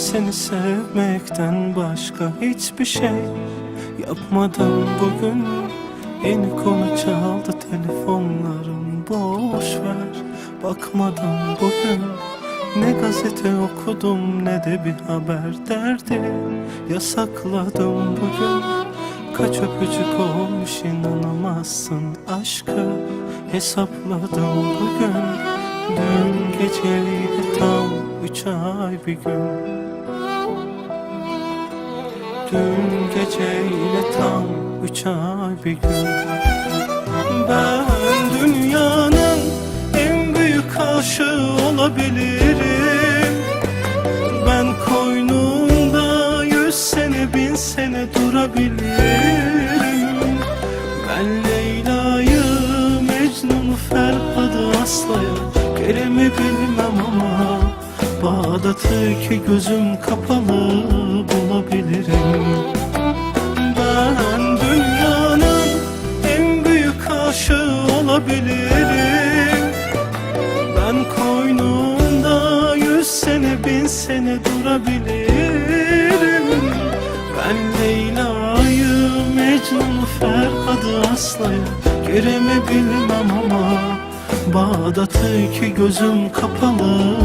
Seni sevmekten başka hiçbir şey yapmadım bugün. Yeni konu çaldı telefonlarım boş ver. Bakmadım bugün ne gazete okudum ne de bir haber derdi. Yasakladım bugün. Kaç öpücük olmuş inanamazsın aşkı. Hesapladım bugün. Dün geceydi tam üç ay bir gün Dün geceyle tam üç ay bir gün. Ben dünyanın en büyük aşığı olabilirim. Ben koynunda yüz sene bin sene durabilirim. Ben Leyla'yı Mecnun'u Ferhat'ı Aslı'yı Kerem'i bilmem ama Bağdat'ı iki gözüm kapalı Ben dünyanın en büyük aşığı olabilirim. Ben koynunda yüz sene bin sene durabilirim. Ben Leyla'yı Mecnun Ferhat'ı Aslı'yı Kerem'i ama Bağdat'ı iki gözüm kapalı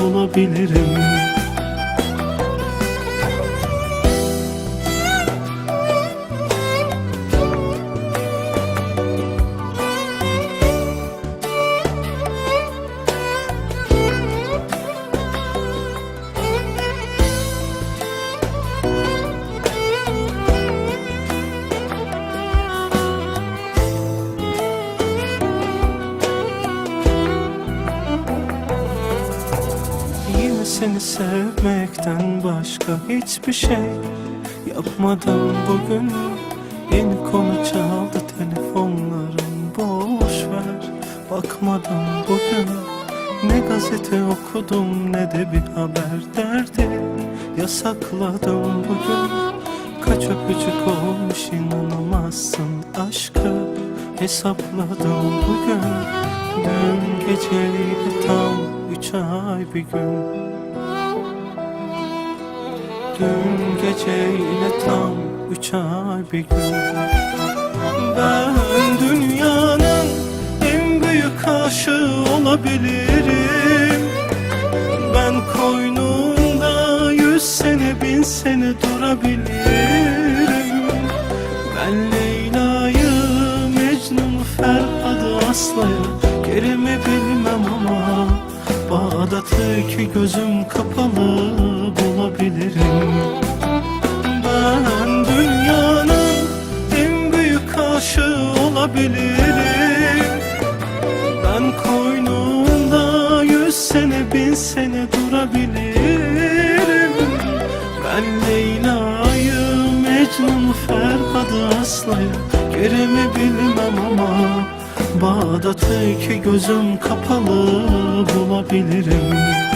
bulabilirim seni sevmekten başka hiçbir şey yapmadım bugün. Yeni konu çaldı telefonlarım boş ver. Bakmadım bugün ne gazete okudum ne de bir haber derdi. Yasakladım bugün. Kaç öpücük olmuş inanamazsın aşkı. Hesapladım bugün. Dün geceydi tam üç ay bir gün Dün geceyle tam üç ay bir gün. Ben dünyanın en büyük aşığı olabilirim. Ben koynunda yüz sene bin sene durabilirim. Ben Leyla'yı Mecnun Ferhat'ı Aslı'yı Kerem'i bilmem ama Bağdat'ı iki gözüm kapalı bulabilirim. Ben dünyanın en büyük aşığı olabilirim. Ben koynunda yüz sene bin sene durabilirim. Ben Leyla'yı Mecnun Ferhat'ı Aslı'yı Kerem'i bilmem ama Bağdat'ı iki gözüm kapalı bulabilirim